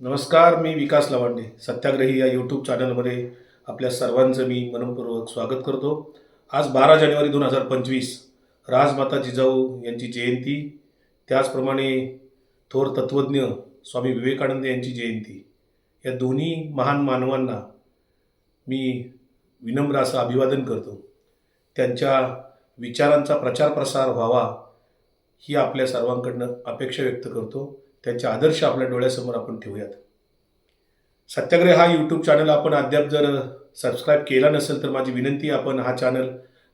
नमस्कार मी विकास लवांडे सत्याग्रही या यूट्यूब चॅनलमध्ये आपल्या सर्वांचं मी मनपूर्वक स्वागत करतो. आज बारा जानेवारी दोन हजार पंचवीस राजमाता जिजाऊ यांची जयंती त्याचप्रमाणे थोर तत्त्वज्ञ स्वामी विवेकानंद यांची जयंती. या दोन्ही महान मानवांना मी विनम्र असं अभिवादन करतो. त्यांच्या विचारांचा प्रचार प्रसार व्हावा ही आपल्या सर्वांकडनं अपेक्षा व्यक्त करतो. त्यांचे आदर्श आपल्या डोळ्यासमोर आपण ठेवूयात. सत्याग्रह हा यूट्यूब चॅनल आपण अद्याप जर सबस्क्राईब केला नसेल तर माझी विनंती आपण हा चॅनल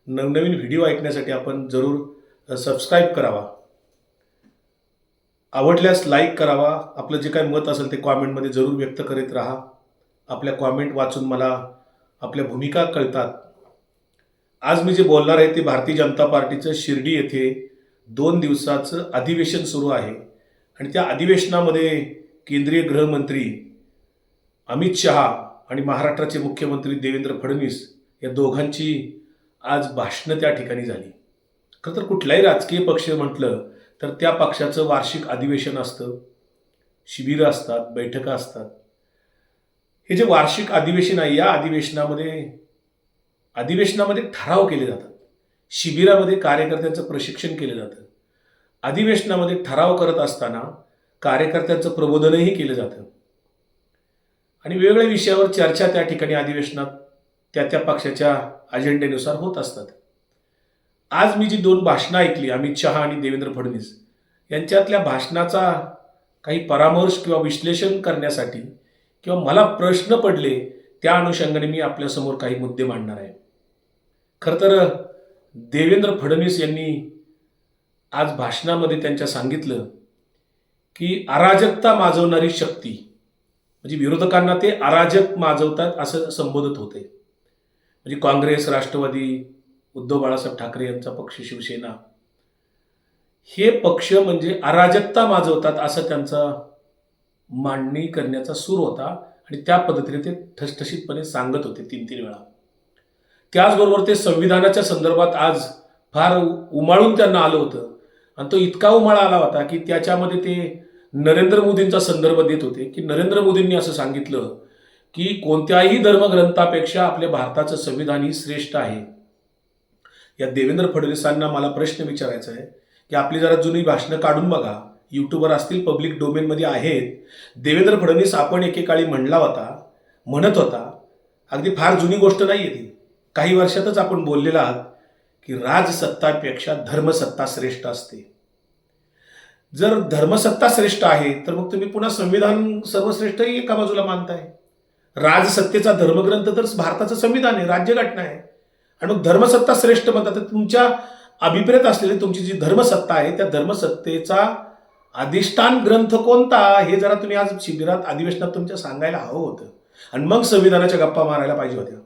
नवनवीन व्हिडिओ ऐकण्यासाठी आपण जरूर सबस्क्राईब करावा. आवडल्यास लाईक करावा. आपलं जे काही मत असेल ते कॉमेंटमध्ये जरूर व्यक्त करीत राहा. आपल्या कॉमेंट वाचून मला आपल्या भूमिका कळतात. आज मी जे बोलणार आहे ते भारतीय जनता पार्टीचं शिर्डी येथे दोन दिवसाचं अधिवेशन सुरू आहे. आणि त्या अधिवेशनामध्ये केंद्रीय गृहमंत्री अमित शहा आणि महाराष्ट्राचे मुख्यमंत्री देवेंद्र फडणवीस या दोघांची आज भाषणं त्या ठिकाणी झाली. खरं तर कुठलाही राजकीय पक्ष म्हटलं तर त्या पक्षाचं वार्षिक अधिवेशन असतं शिबिरं असतात बैठका असतात. हे जे वार्षिक अधिवेशन आहे या अधिवेशनामध्ये अधिवेशनामध्ये ठराव केले जातात. शिबिरामध्ये कार्यकर्त्यांचं प्रशिक्षण केलं जातं. अधिवेशनामध्ये ठराव करत असताना कार्यकर्त्यांचं प्रबोधनही केलं जातं. आणि वेगवेगळ्या विषयावर चर्चा त्या ठिकाणी अधिवेशनात त्या त्या पक्षाच्या अजेंडेनुसार होत असतात. आज मी जी दोन भाषणं ऐकली अमित शहा आणि देवेंद्र फडणवीस यांच्यातल्या भाषणाचा काही परामर्श किंवा विश्लेषण करण्यासाठी किंवा मला प्रश्न पडले त्या अनुषंगाने मी आपल्यासमोर काही मुद्दे मांडणार आहे. खरं तर देवेंद्र फडणवीस यांनी आज भाषणामध्ये त्यांच्या सांगितलं की अराजकता माजवणारी शक्ती म्हणजे विरोधकांना ते अराजक माजवतात असं संबोधत होते. म्हणजे काँग्रेस राष्ट्रवादी उद्धव बाळासाहेब ठाकरे यांचा पक्ष शिवसेना हे पक्ष म्हणजे अराजकता माजवतात असं त्यांचा मांडणी करण्याचा सूर होता आणि त्या पद्धतीने ते ठसठशीतपणे सांगत होते तीन तीन वेळा. त्याचबरोबर ते संविधानाच्या संदर्भात आज फार उमाळून त्यांना आलं होतं. आणि तो इतका उमाळा आला होता की त्याच्यामध्ये ते नरेंद्र मोदींचा संदर्भ देत होते की नरेंद्र मोदींनी असं सांगितलं की कोणत्याही धर्मग्रंथापेक्षा आपल्या भारताचं संविधान ही श्रेष्ठ आहे. या देवेंद्र फडणवीसांना मला प्रश्न विचारायचा आहे की आपली जरा जुनी भाषणं काढून बघा. यूट्यूबवर असतील पब्लिक डोमेनमध्ये आहेत. देवेंद्र फडणवीस आपण एकेकाळी म्हणला होता म्हणत होता. अगदी फार जुनी गोष्ट नाही आहे ती. काही वर्षातच आपण बोललेला आहात. की राजसत्तापेक्षा धर्मसत्ता श्रेष्ठ असते. जर धर्मसत्ता श्रेष्ठ आहे तर मग तुम्ही पुन्हा संविधान सर्वश्रेष्ठही एका बाजूला मानताय. राजसत्तेचा धर्मग्रंथ तर भारताचं संविधान आहे राज्यघटना आहे. आणि मग धर्मसत्ता श्रेष्ठ म्हणतात तर तुमच्या अभिप्रेत असलेली तुमची जी धर्मसत्ता आहे त्या धर्मसत्तेचा अधिष्ठान ग्रंथ कोणता? हे जरा तुम्ही आज शिबिरात अधिवेशनात तुमच्या सांगायला हवं होतं. आणि मग संविधानाच्या गप्पा मारायला पाहिजे होत्या.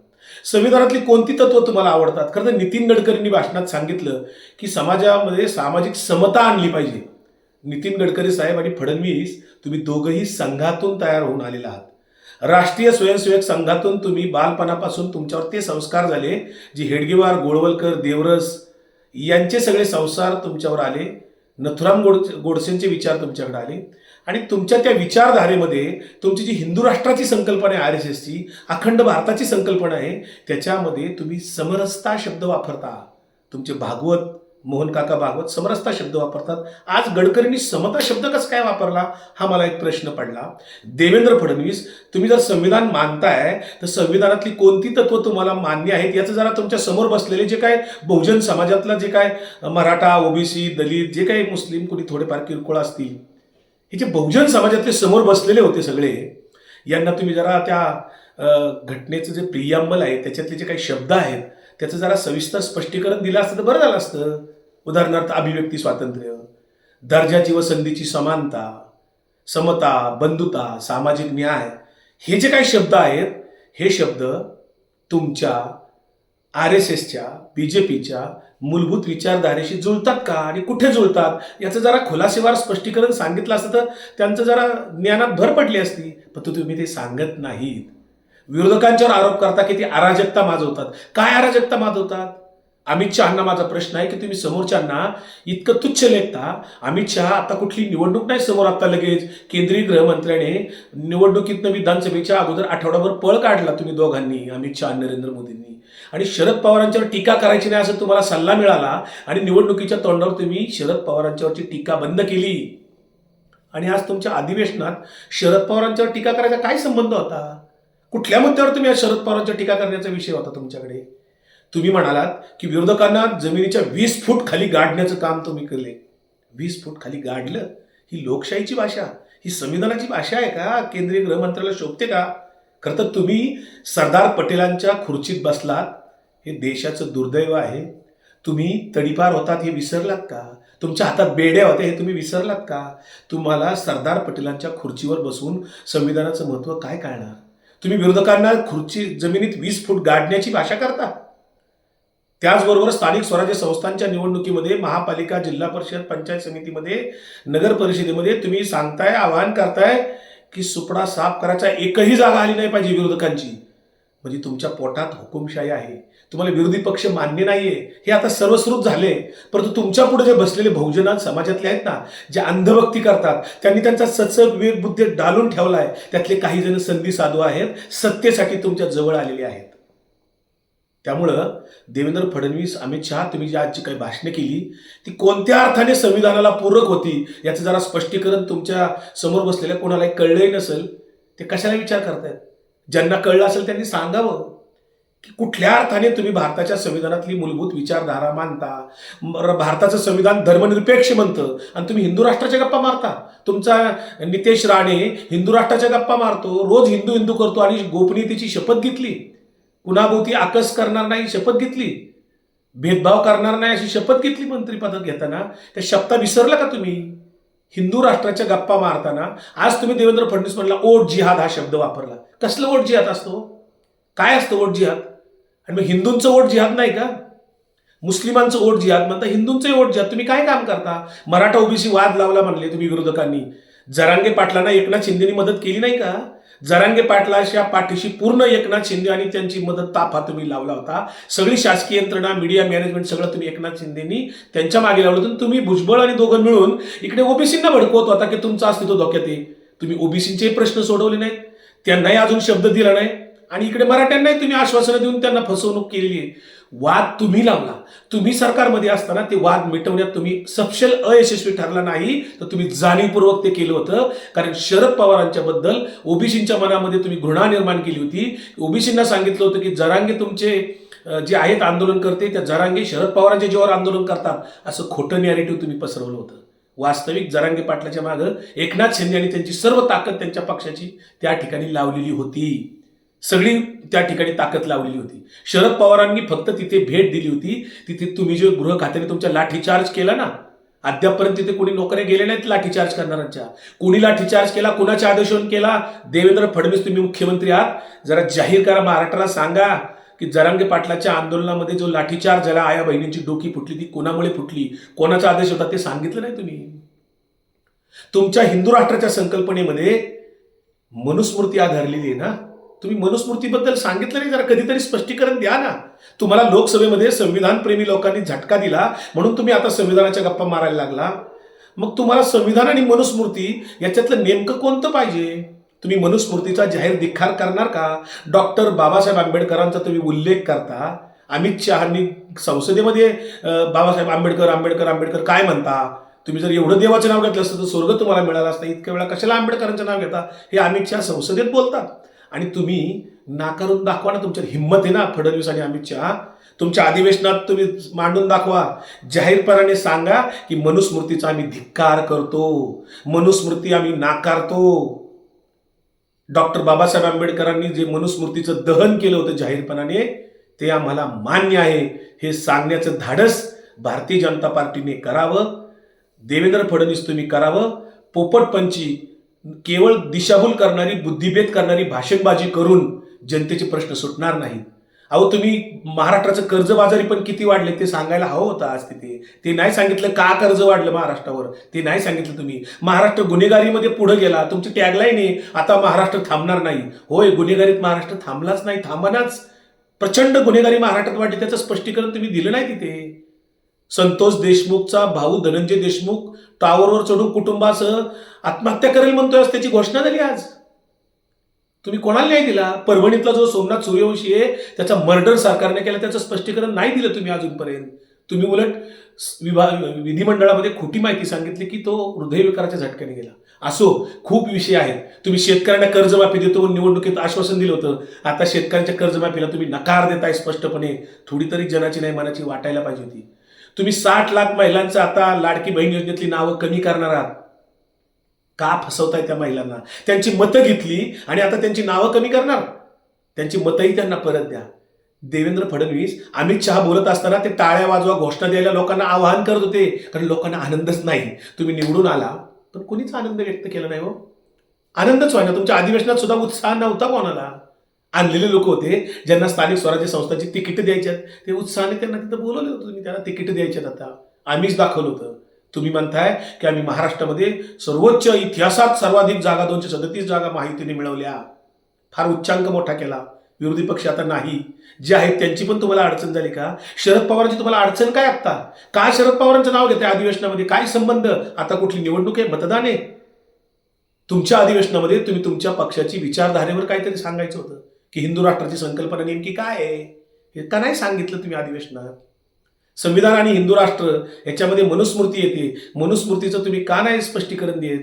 संविधानातली कोणती तत्व तुम्हाला आवडतात? खरं तर नितीन गडकरींनी भाषणात सांगितलं की समाजामध्ये सामाजिक समता आणली पाहिजे. नितीन गडकरी साहेब आणि फडणवीस तुम्ही दोघंही संघातून तयार होऊन आलेला आहात. राष्ट्रीय स्वयंसेवक संघातून तुम्ही बालपणापासून तुमच्यावर ते संस्कार झाले जे हेडगेवार गोळवलकर देवरस यांचे सगळे संसार तुमच्यावर आले. नथुराम गोड गोडसेंचे विचार तुमच्याकडे आले. आणि तुमच्या त्या विचारधारेमध्ये तुमची जी हिंदू राष्ट्राची संकल्पना आहे आर एस एसची अखंड भारताची संकल्पना आहे त्याच्यामध्ये तुम्ही समरसता शब्द वापरता. तुमचे भागवत मोहन काका भागवत समरसता शब्द वापरतात. आज गडकरींनी समता शब्द कसं काय वापरला हा मला एक प्रश्न पडला. देवेंद्र फडणवीस तुम्ही जर संविधान मानताय तर संविधानातली कोणती तत्व तुम्हाला मान्य आहेत याचं जरा तुमच्यासमोर बसलेले जे काय बहुजन समाजातला जे काय मराठा ओबीसी दलित जे काही मुस्लिम कोणी थोडेफार किरकोळ असतील हे जे बहुजन समाजातले समोर बसलेले होते सगळे यांना तुम्ही जरा त्या घटनेचं जे प्रियांबल आहे त्याच्यातले जे काही शब्द आहेत त्याचं जरा सविस्तर स्पष्टीकरण दिलं असतं तर बरं झालं असतं. उदाहरणार्थ अभिव्यक्ती स्वातंत्र्य दर्जाची व संधीची समानता समता बंधुता सामाजिक न्याय हे जे काही शब्द आहेत हे शब्द तुमच्या आर एस एसच्या बी जे पीच्या मूलभूत विचारधारेशी जुळतात का आणि कुठे जुळतात? याचं जरा खुलासेवार स्पष्टीकरण सांगितलं असतं तर त्यांचं जरा ज्ञानात भर पडली असती. पण तुम्ही ते सांगत नाहीत. विरोधकांच्यावर आरोप करता की ती अराजकता माजवतात. काय अराजकता माजवतात? अमित शहाना माझा प्रश्न आहे की तुम्ही समोरच्यांना इतकं तुच्छ लेखता? अमित शहा आता कुठली निवडणूक नाही समोर आता लगेच केंद्रीय गृहमंत्र्याने निवडणुकीतनं विधानसभेच्या अगोदर आठवडाभर पळ काढला तुम्ही दोघांनी अमित शहा नरेंद्र मोदींनी. आणि शरद पवारांच्यावर टीका करायची नाही असं तुम्हाला सल्ला मिळाला आणि निवडणुकीच्या तोंडावर तुम्ही शरद पवारांच्यावरची टीका बंद केली. आणि आज तुमच्या अधिवेशनात शरद पवारांच्यावर टीका करायचा काय संबंध होता? कुठल्या मुद्द्यावर तुम्ही आज शरद पवारांच्या टीका करण्याचा विषय होता तुमच्याकडे? तुम्ही म्हणालात की विरोधकांना जमिनीच्या वीस फूट खाली गाडण्याचं काम तुम्ही केले वीस फूट खाली गाडलं ही लोकशाहीची भाषा? ही संविधानाची भाषा आहे का? केंद्रीय गृहमंत्र्याला शोभते का? खरं तर तुम्ही सरदार पटेलांच्या खुर्चीत बसलात. हे देशाचं दुर्दैव आहे. तुम्ही तडीपार होतात हे विसरलात का? तुमच्या हातात बेड्या होत्या हे तुम्ही विसरलात का? तुम्हाला सरदार पटेलांच्या खुर्चीवर बसून संविधानाचं महत्त्व काय कळणार? तुम्ही विरोधकांना खुर्ची जमिनीत वीस फूट गाडण्याची भाषा करता? त्याचबरोबर स्थानिक स्वराज्य संस्थांच्या निवडणुकीमध्ये महापालिका जिल्हा परिषद पंचायत समितीमध्ये नगर परिषदेमध्ये तुम्ही सांगताय आवाहन करताय की सुपडा साफ करायचा एकही जागा आली नाही पाहिजे विरोधकांची. म्हणजे तुमच्या पोटात हुकुमशाही आहे. तुम्हाला विरोधी पक्ष मान्य नाहीये. हे आता सर्वश्रुत झाले. परंतु तुमच्यापुढे जे बसलेले बहुजनात समाजातले आहेत ना जे अंधभक्ती करतात त्यांनी त्यांचा सचक विवेक डालून डालून ठेवलाय. त्यातले काही जण संधी साधू आहेत. सत्तेसाठी तुमच्या जवळ आलेले आहेत. त्यामुळं देवेंद्र फडणवीस अमित शहा तुम्ही जी आजची काही भाषणं केली ती कोणत्या अर्थाने संविधानाला पूरक होती याचं जरा स्पष्टीकरण तुमच्यासमोर बसलेल्या कोणालाही कळलंही नसेल ते कशाला विचार करतायत? ज्यांना कळलं असेल त्यांनी सांगावं. की कुठल्या अर्थाने तुम्ही भारताच्या संविधानातली मूलभूत विचारधारा मानता भारताचं संविधान धर्मनिरपेक्ष म्हणतं आणि तुम्ही हिंदू राष्ट्राच्या गप्पा मारता. तुमचा नितेश राणे हिंदू राष्ट्राच्या गप्पा मारतो रोज हिंदू हिंदू करतो आणि गोपनीयतेची शपथ घेतली. कुणाभोवती आकस करणार नाही शपथ घेतली? भेदभाव करणार नाही अशी शपथ घेतली मंत्रीपद घेताना? त्या शब्दा विसरला का तुम्ही? हिंदू राष्ट्राच्या गप्पा मारताना? आज तुम्ही देवेंद्र फडणवीस म्हणला ओट जिहाद हा शब्द वापरला. कसलं ओट जिहाद असतो? काय असतं ओट जिहाद? आणि मग हिंदूंचं ओट जिहाद नाही का? मुस्लिमांचं ओट जिहाद म्हणता हिंदूंचं ओट जिहाद. तुम्ही काय काम करता? मराठा ओबीसी वाद लावला म्हणले तुम्ही विरोधकांनी. जरांगे पाटलांना एकनाथ शिंदेनी मदत केली नाही का? जरांगे पाटलाच्या पाठीशी पूर्ण एकनाथ शिंदे आणि त्यांची मदत ताफा तुम्ही लावला होता. सगळी शासकीय यंत्रणा मीडिया मॅनेजमेंट सगळं तुम्ही एकनाथ शिंदेनी त्यांच्या मागे लावलं होतं. तुम्ही भुजबळ आणि दोघं मिळून इकडे ओबीसींना भडकवत होता की तुमचं अस्तित्व धोक्यात आहे. तुम्ही ओबीसींचे प्रश्न सोडवले नाहीत. त्यांनाही अजून शब्द दिला नाही. आणि इकडे मराठ्यांनाही तुम्ही आश्वासनं देऊन त्यांना फसवणूक केलेली आहे. वाद तुम्ही लावला. तुम्ही सरकारमध्ये असताना ते वाद मिटवण्यात तुम्ही सपशल अयशस्वी ठरला नाही तर तुम्ही जाणीवपूर्वक ते केलं होतं. कारण शरद पवारांच्या बद्दल ओबीसींच्या मनामध्ये तुम्ही घृणा निर्माण केली होती. ओबीसींना सांगितलं होतं की जरांगे तुमचे जे आहेत आंदोलन करते त्या जरांगे शरद पवारांच्या जीवावर आंदोलन करतात. असं खोटं नॅरेटिव्ह तुम्ही पसरवलं होतं. वास्तविक जरांगे पाटलाच्या मागं एकनाथ शिंदे आणि त्यांची सर्व ताकद त्यांच्या पक्षाची त्या ठिकाणी लावलेली होती. सगळी त्या ठिकाणी ताकद लावलेली होती. शरद पवारांनी फक्त तिथे भेट दिली होती. तिथे तुम्ही जे गृह खात्याने तुमच्या लाठीचार्ज केला ना अद्यापपर्यंत तिथे कोणी नोकऱ्या गेले नाहीत लाठीचार्ज करणाऱ्यांच्या. कोणी लाठीचार्ज केला कुणाच्या आदेशावरून केला? देवेंद्र फडणवीस तुम्ही मुख्यमंत्री आहात. जरा जाहीर करा महाराष्ट्राला सांगा की जरांगे पाटलाच्या आंदोलनामध्ये जो लाठीचार्ज झाला आया बहिणींची डोकी फुटली ती कोणामुळे फुटली? कोणाचा आदेश होता ते सांगितलं नाही तुम्ही? तुमच्या हिंदू राष्ट्राच्या संकल्पनेमध्ये मनुस्मृती आधारलेली आहे ना? तुम्ही मनुस्मृतीबद्दल सांगितलं नाही जरा कधीतरी स्पष्टीकरण द्या ना. तुम्हाला लोकसभेमध्ये संविधान प्रेमी लोकांनी झटका दिला म्हणून तुम्ही आता संविधानाच्या गप्पा मारायला लागला. मग तुम्हाला संविधान आणि मनुस्मृती याच्यातलं नेमकं कोणतं पाहिजे? तुम्ही मनुस्मृतीचा जाहीर धिक्कार करणार का? डॉक्टर बाबासाहेब आंबेडकरांचा तुम्ही उल्लेख करता. अमित शहानी संसदेमध्ये बाबासाहेब आंबेडकर आंबेडकर आंबेडकर काय म्हणता? तुम्ही जर एवढं देवाचं नाव घेतलं असतं तर स्वर्ग तुम्हाला मिळाला असतं. इतक्या वेळा कशाला आंबेडकरांचं नाव घेता? हे अमित शहा संसदेत बोलतात. आणि तुम्ही नाकारून दाखवा ना तुमच्यात हिंमत आहे ना फडणवीस आणि अमित शहा. तुमच्या अधिवेशनात तुम्ही मांडून दाखवा. जाहीरपणाने सांगा की मनुस्मृतीचा आम्ही धिक्कार करतो. मनुस्मृती आम्ही नाकारतो. डॉक्टर बाबासाहेब आंबेडकरांनी जे मनुस्मृतीचं दहन केलं होतं जाहीरपणाने ते आम्हाला मान्य आहे. हे सांगण्याचं धाडस भारतीय जनता पार्टीने करावं. देवेंद्र फडणवीस तुम्ही करावं. पोपटपंची केवळ दिशाभूल करणारी बुद्धिभेद करणारी भाषणबाजी करून जनतेचे प्रश्न सुटणार नाहीत. अहो तुम्ही महाराष्ट्राचं कर्जबाजारी पण किती वाढले ते सांगायला हवं होतं आज तिथे. ते नाही सांगितलं का कर्ज वाढलं महाराष्ट्रावर? ते नाही सांगितलं तुम्ही. महाराष्ट्र गुन्हेगारीमध्ये पुढे गेला. तुमची टॅगलाईन आहे आता महाराष्ट्र थांबणार नाही. होय गुन्हेगारीत महाराष्ट्र थांबलाच नाही थांबनाच प्रचंड गुन्हेगारी महाराष्ट्रात वाढली त्याचं स्पष्टीकरण तुम्ही दिलं नाही तिथे. संतोष देशमुखचा भाऊ धनंजय देशमुख टावरवर चढून कुटुंबासह आत्महत्या करेल म्हणतोय त्याची घोषणा झाली आज. तुम्ही कोणाला नाही दिला? परभणीतला जो सोमनाथ सूर्यवंशी आहे त्याचा मर्डर सरकारने केला त्याचं स्पष्टीकरण नाही दिलं तुम्ही अजूनपर्यंत. तुम्ही उलट विभाग विधिमंडळामध्ये खोटी माहिती सांगितली की तो हृदयविकाराच्या झटक्याने गेला. असो खूप विषय आहेत. तुम्ही शेतकऱ्यांना कर्जमाफी देतो म्हणून निवडणुकीत आश्वासन दिलं होतं. आता शेतकऱ्यांच्या कर्जमाफीला तुम्ही नकार देताय स्पष्टपणे. थोडी तरी जनाची नाही मनाची वाटायला पाहिजे होती. तुम्ही साठ लाख महिलांचं आता लाडकी बहीण योजनेतली नावं कमी करणार आहात. का फसवताय त्या महिलांना? त्यांची मतं घेतली आणि आता त्यांची नावं कमी करणार? त्यांची मतंही त्यांना परत द्या. देवेंद्र फडणवीस अमित शहा बोलत असताना ते टाळ्या वाजवा घोषणा द्यायला लोकांना आवाहन करत होते. कारण लोकांना आनंदच नाही. तुम्ही निवडून आला. पण कोणीच आनंद व्यक्त केला नाही हो. आनंदच व्हायना तुमच्या अधिवेशनात सुद्धा उत्साह नव्हता कोणाला. आणलेले लोक होते ज्यांना स्थानिक स्वराज्य संस्थांची तिकीट द्यायच्यात ते उत्साहाने त्यांना तिथं बोलवलं होतं तुम्ही त्यांना तिकीट द्यायच्यात आता. आम्हीच दाखवलं होतं. तुम्ही म्हणताय की आम्ही महाराष्ट्रामध्ये सर्वोच्च इतिहासात सर्वाधिक जागा दोनशे सदतीस जागा माहितीने मिळवल्या. फार उच्चांक मोठा केला. विरोधी पक्ष आता नाही. जे आहेत त्यांची पण तुम्हाला अडचण झाली का? शरद पवारांची तुम्हाला अडचण काय आत्ता का शरद पवारांचं नाव घेते अधिवेशनामध्ये? काय संबंध? आता कुठली निवडणूक आहे? मतदान आहे. तुमच्या अधिवेशनामध्ये तुम्ही तुमच्या पक्षाची विचारधारेवर काहीतरी सांगायचं होतं. की हिंदू राष्ट्राची संकल्पना नेमकी काय आहे? हे का नाही सांगितलं तुम्ही अधिवेशनात? संविधान आणि हिंदू राष्ट्र याच्यामध्ये मनुस्मृती येते. मनुस्मृतीचं तुम्ही का नाही स्पष्टीकरण देत?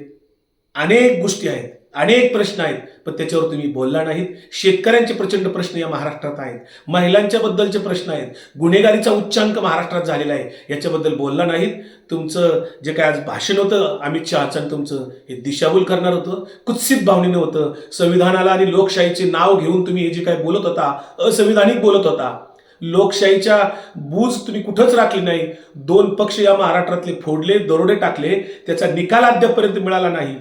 अनेक गोष्टी आहेत. अनेक प्रश्न आहेत पण त्याच्यावर तुम्ही बोलला नाहीत. शेतकऱ्यांचे प्रचंड प्रश्न या महाराष्ट्रात आहेत. महिलांच्या बद्दलचे प्रश्न आहेत. गुन्हेगारीचा उच्चांक महाराष्ट्रात झालेला आहे याच्याबद्दल बोलला नाहीत. तुमचं जे काय आज भाषण होतं अमित शहाचं आणि तुमचं हे दिशाभूल करणार होतं कुत्सित भावनेनं होतं. संविधानाला आणि लोकशाहीचे नाव घेऊन तुम्ही हे जे काय बोलत होता असंविधानिक बोलत होता. लोकशाहीच्या बूज तुम्ही कुठंच राखली नाही. दोन पक्ष या महाराष्ट्रातले फोडले दरोडे टाकले त्याचा निकाल अद्यापपर्यंत मिळाला नाही.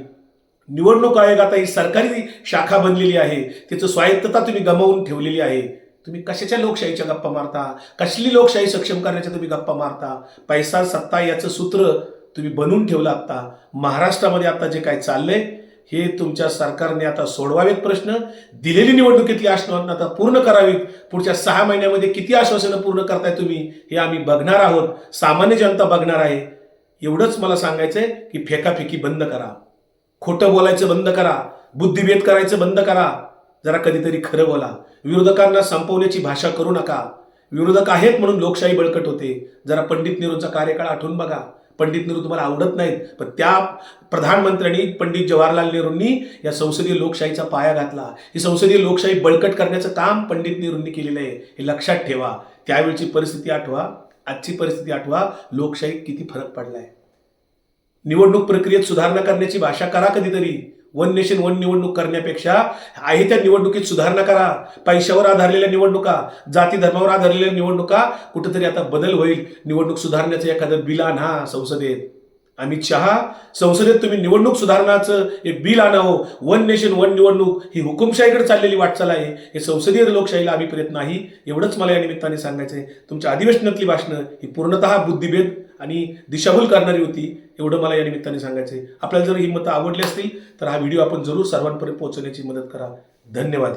निवडणूक आयोग आता ही सरकारी शाखा बनलेली आहे. त्याचं स्वायत्तता तुम्ही गमावून ठेवलेली आहे. तुम्ही कशाच्या लोकशाहीच्या गप्पा मारता? कसली लोकशाही सक्षम करण्याच्या तुम्ही गप्पा मारता? पैसा सत्ता याचं सूत्र तुम्ही बनवून ठेवलं आत्ता. महाराष्ट्रामध्ये आता जे काय चाललंय हे तुमच्या सरकारने आता सोडवावेत प्रश्न. दिलेली निवडणुकीतली आश्वासन आता पूर्ण करावीत. पुढच्या सहा महिन्यामध्ये किती आश्वासनं पूर्ण करताय तुम्ही हे आम्ही बघणार आहोत. सामान्य जनता बघणार आहे. एवढंच मला सांगायचंय की फेकाफेकी बंद करा. खोटं बोलायचं बंद करा बुद्धिभेद करायचं बंद करा. जरा कधीतरी खरं बोला. विरोधकांना संपवण्याची भाषा करू नका. विरोधक आहेत म्हणून लोकशाही बळकट होते. जरा पंडित नेहरूंचा कार्यकाळ आठवून बघा. पंडित नेहरू तुम्हाला आवडत नाहीत पण त्या प्रधानमंत्र्यांनी पंडित जवाहरलाल नेहरूंनी या संसदीय लोकशाहीचा पाया घातला. ही संसदीय लोकशाही बळकट करण्याचं काम पंडित नेहरूंनी केलेलं आहे. हे लक्षात ठेवा. त्यावेळची परिस्थिती आठवा. आजची परिस्थिती आठवा. लोकशाहीत किती फरक पडलाय. निवडणूक प्रक्रियेत सुधारणा करण्याची भाषा करा कधीतरी. वन नेशन वन निवडणूक करण्यापेक्षा आहे त्या निवडणुकीत सुधारणा करा. पैशावर आधारलेल्या निवडणुका जाती धर्मावर आधारलेल्या निवडणुका कुठेतरी आता बदल होईल. निवडणूक सुधारण्याचं एखादं बिल आणा संसदेत. अमित शहा संसदेत तुम्ही निवडणूक सुधारणाचं एक बिल आणावं वन नेशन वन निवडणूक ही हुकुमशाहीकडे चाललेली वाटचाल आहे. हे संसदीय लोकशाहीला अभिप्रेत नाही. एवढंच मला या निमित्ताने सांगायचं आहे तुमच्या अधिवेशनातली भाषणं ही पूर्णतः बुद्धिभेद आणि दिशाभूल करणारी होती एवढं मला या निमित्ताने सांगायचं आहे आपल्याला जर ही मतं आवडली असतील तर हा व्हिडिओ आपण जरूर सर्वांपर्यंत पोहोचवण्याची मदत करा. धन्यवाद.